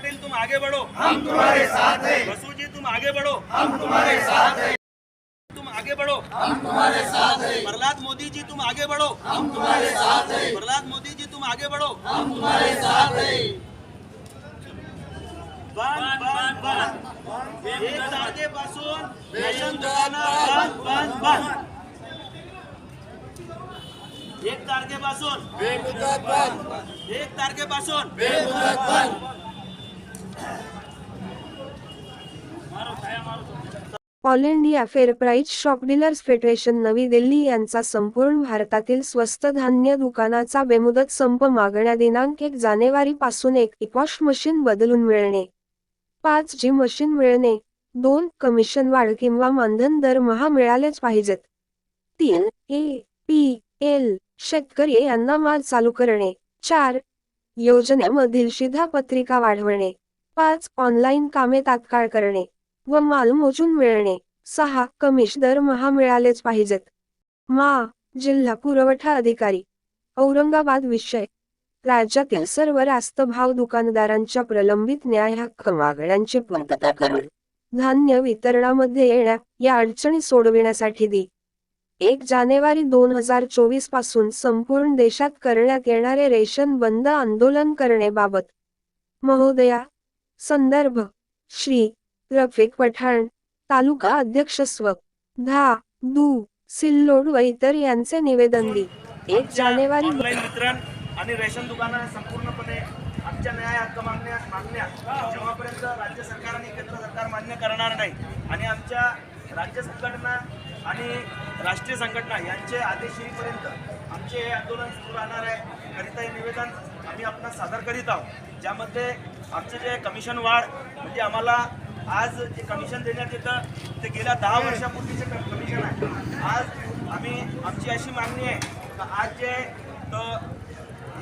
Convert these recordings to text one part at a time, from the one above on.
पाटिल तुम आगे बढ़ो। हम तुम्हारे साथ हैं। बसु जी तुम आगे बढ़ो। हम तुम्हारे साथ हैं। तुम आगे बढ़ो। हम तुम्हारे साथ हैं। प्रहलाद मोदी जी तुम आगे बढ़ो। हम तुम्हारे साथ हैं। प्रहलाद मोदी जी तुम आगे बढ़ो। हम तुम्हारे साथ हैं। बंद बंद बंद एक तारखेपासून रेशन दुकानं बंद बंद बंद एक तारखेपासून एक तारखेपासून all India fair price shop dealers federation नवी दिल्ली यांचा संपूर्ण भारतातील स्वस्त धान्य दुकानाचा बेमुदत संप मागण्या दिनांक एक जानेवारी पासून एक वॉश मशीन बदलून मिळणे. पाच जी मशीन मिळणे. दोन कमिशन वाढ किंवा मानधन दरमहा मिळालेच पाहिजेत. तीन ए पी एल शेतकरी यांना माल चालू करणे. चार योजनेमधील शिधापत्रिका वाढवणे. पाच ऑनलाईन कामे तात्काळ करणे. व माल मोजून मिळणे. सहा कमिश दरमहा मिळालेच पाहिजेत. मा जिल्हा पुरवठा अधिकारी. औरंगाबाद विषय. राज्यातील सर्व रास्त भाव दुकानदारांच्या प्रलंबित न्याय हक्क मागण्यांची पूर्तता करून धान्य वितरणामध्ये येण्या या अडचणी सोडविण्यासाठी दी. एक जानेवारी दोन हजार चोवीसपासून संपूर्ण देशात करण्यात येणारे रेशन बंद आंदोलन करण्याबाबत महोदया. संदर्भ. श्री. रफिक पठाण तालुका अध्यक्ष स्व. धा. दू. सिल्लोड व इतर यांचे निवेदन दि एक जानेवारी वितरण आणि रेशन दुकानं संपूर्णपणे आमच्या न्याय हक्क मागण्या मागण्या जेव्हापर्यंत राज्य सरकार आणि केंद्र सरकार मान्य करणार नाही आणि आमच्या राज्य संघटना आणि राष्ट्रीय संघटना यांचे आदेश येईपर्यंत आमचे हे आंदोलन सुरू राहणार आहे. करिता हे निवेदन आम्ही आपणास सादर करीत आहोत. ज्यामध्ये आमचे जे कमिशन वाढ म्हणजे आम्हाला आज जे कमिशन देण्यात येतं ते गेल्या दहा वर्षापूर्वीचे क- कमिशन आहे. आज आम्ही आमची अशी मागणी आहे का आज जे तर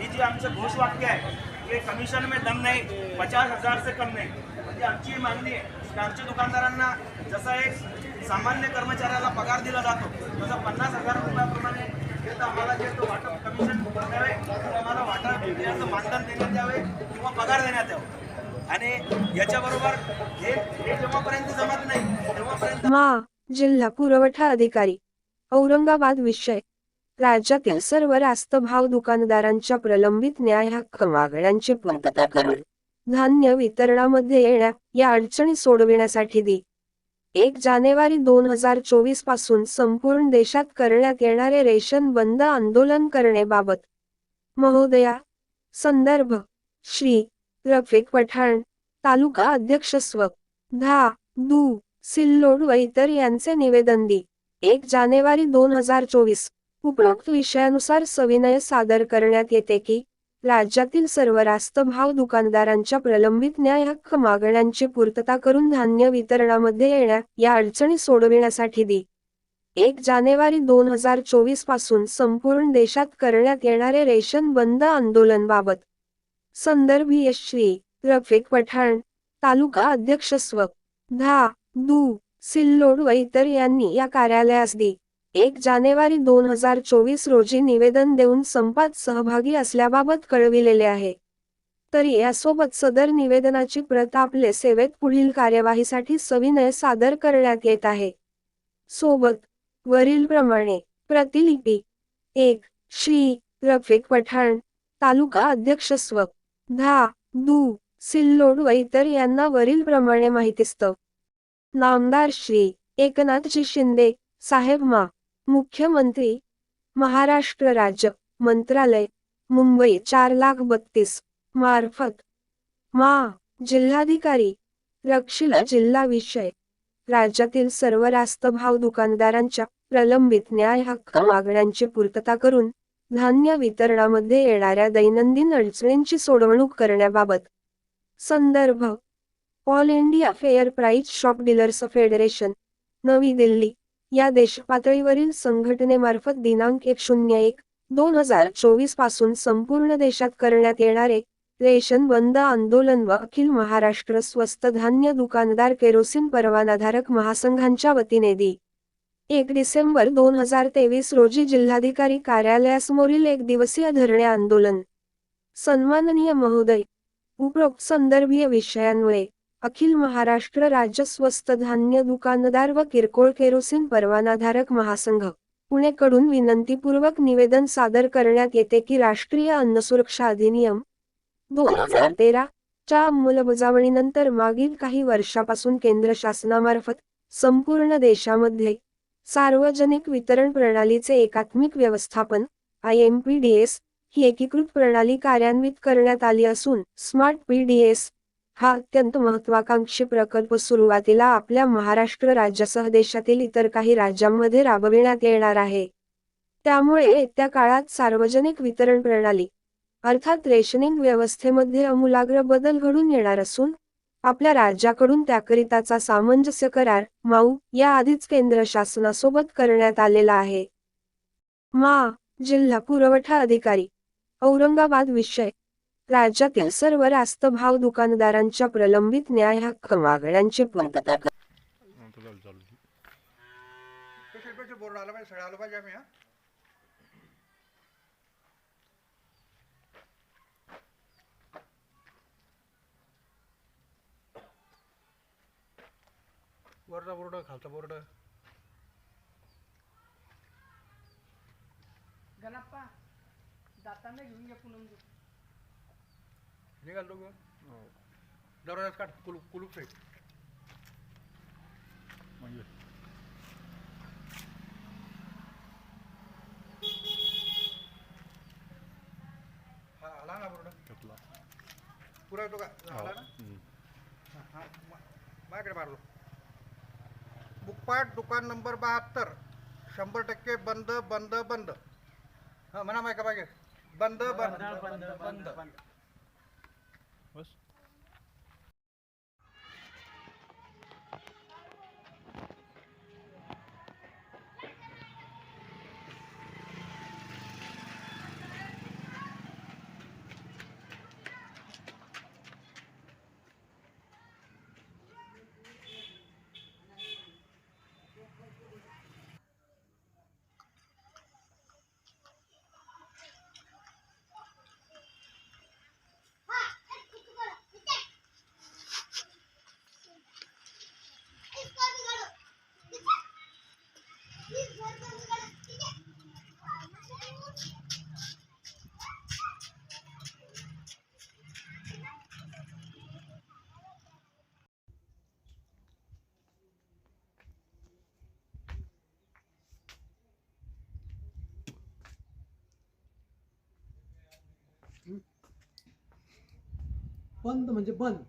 जे आमचं घोषवाक्य आहे ते कमिशन में दम नाही पचास हजार से कम नाही. म्हणजे आमची मागणी आहे की आमच्या दुकानदारांना जसा एक सामान्य कर्मचाऱ्याला पगार दिला जातो तसा पन्नास हजार रुपयाप्रमाणे जे तर आम्हाला जे तो वाटप कमिशन द्यावे आम्हाला वाटप मानधन देण्यात यावे किंवा पगार देण्यात यावं. आणि याच्याबरोबर हे जेव्हापर्यंत जमत नाही तेव्हापर्यंत मा जिल्हा पुरवठा अधिकारी औरंगाबाद विषय. राज्यातील सर्व रास्त भाव दुकानदारांच्या प्रलंबित न्याय हक्क मागण्यांची पूर्तता करून धान्य वितरणामध्ये येण्या या अडचणी सोडविण्यासाठी दी. एक जानेवारी दोन हजार चोवीसपासून संपूर्ण देशात करण्यात येणारे रेशन बंद आंदोलन करण्याबाबत महोदया संदर्भ श्री रफिक पठाण तालुका अध्यक्ष स्व. धा. दू. सिल्लोड व इतर यांचे निवेदन दी. एक जानेवारी दोन हजार चोवीस. उपरोक्त विषयानुसार सविनय सादर करण्यात येते की राज्यातील सर्व रास्त भाव दुकानदारांच्या प्रलंबित न्याय हक्क मागण्यांची पूर्तता करून धान्य वितरणामध्ये येण्या या अडचणी सोडविण्यासाठी दी. एक जानेवारी दोन हजार चोवीसपासून संपूर्ण देशात करण्यात येणारे रेशन बंद आंदोलनबाबत संदर्भ संदर्भीय श्री रफिक पठाण तालुका अध्यक्ष स्व. धा. दू. सिल्लोड व इतर यांनी या कार्यालयास दी. एक जानेवारी दोन हजार चोवीस रोजी निवेदन देऊन संपात सहभागी असल्याबाबत कळविलेले आहे. तरी यासोबत सदर निवेदनाची प्रत आपले सेवेत पुढील कार्यवाहीसाठी सविनय सादर करण्यात येत आहे. सोबत वरील प्रमाणे प्रतिलिपी एक श्री रफिक पठाण तालुका अध्यक्ष स्व. धा दू सिल्लोड वैतर यांना वरील प्रमाणे माहितीस्तव नामदार श्री एकनाथजी शिंदे साहेब मा मुख्यमंत्री महाराष्ट्र राज्य मंत्रालय मुंबई चार लाख बत्तीस मार्फत मा जिल्हाधिकारी रक्षिला जिल्हा विषय राज्यातील सर्व रास्त भाव दुकानदारांच्या प्रलंबित न्याय हक्क मागण्यांची पूर्तता करून धान्य वितरणामध्ये येणाऱ्या दैनंदिन अडचणींची सोडवणूक करण्याबाबत. संदर्भ. All India fair price shop dealers federation. नवी दिल्ली. या देशपातळीवरील संघटनेमार्फत दिनांक एक शून्य एक दोन हजार चोवीसपासून संपूर्ण देशात करण्यात येणारे रेशन बंद आंदोलन व अखिल महाराष्ट्र स्वस्त धान्य दुकानदार केरोसिन परवानाधारक महासंघांच्या वतीने दी. एक डिसेंबर दोन हजार तेवीस रोजी जिल्हाधिकारी कार्यालयासमोरील एक दिवसीय धरणे आंदोलन. सन्माननीय महोदय उपरोक्त संदर्भीय विषयांमुळे अखिल महाराष्ट्र राज्य स्वस्त धान्य दुकानदार व किरकोळ केरोसिन परवानाधारक महासंघ पुणेकडून विनंतीपूर्वक निवेदन सादर करण्यात येते की राष्ट्रीय अन्न सुरक्षा अधिनियम दोन हजार तेरा च्या अंमलबजावणीनंतर मागील काही वर्षापासून केंद्र शासनामार्फत संपूर्ण देशामध्ये सार्वजनिक वितरण प्रणालीचे एकात्मिक व्यवस्थापन I M P D S ही एकीकृत प्रणाली कार्यान्वित करण्यात आली असून स्मार्ट पी डी एस हा अत्यंत महत्वाकांक्षी प्रकल्प सुरुवातीला आपल्या महाराष्ट्र राज्यासह देशातील इतर काही राज्यांमध्ये राबविण्यात येणार आहे. त्यामुळे येत्या काळात सार्वजनिक वितरण प्रणाली अर्थात रेशनिंग व्यवस्थेमध्ये अमूलाग्र बदल घडून येणार असून आपल्या राज्याकडून त्याकरिताचा सामंजस्य करार माऊ या आधीच केंद्र शासनासोबत करण्यात आलेला आहे. मा जिल्हा पुरवठा अधिकारी औरंगाबाद विषय राज्यातील सर्व रास्त भाव दुकानदारांच्या प्रलंबित न्याय हक्क मागण्यांची पूर्तता बोर्ड आला आलं हा वरचा बोर्ड खालचा बोर्ड. गणप्पा जाताना घेऊन घ्या पुनम निघाल दोघं. दरवाजाच काढ कुलूप कुलूप साईड म्हणजे? हा आला ना बोर्ड? पुरा येतो का? आला ना? हा, हा, मा- माझ्याकडे मारलो. बुकपाट दुकान नंबर बहात्तर. शंभर टक्के बंद बंद बंद. हा म्हणा माहिती पाहिजे बंद बंद. बंद बंद बंद म्हणजे बंद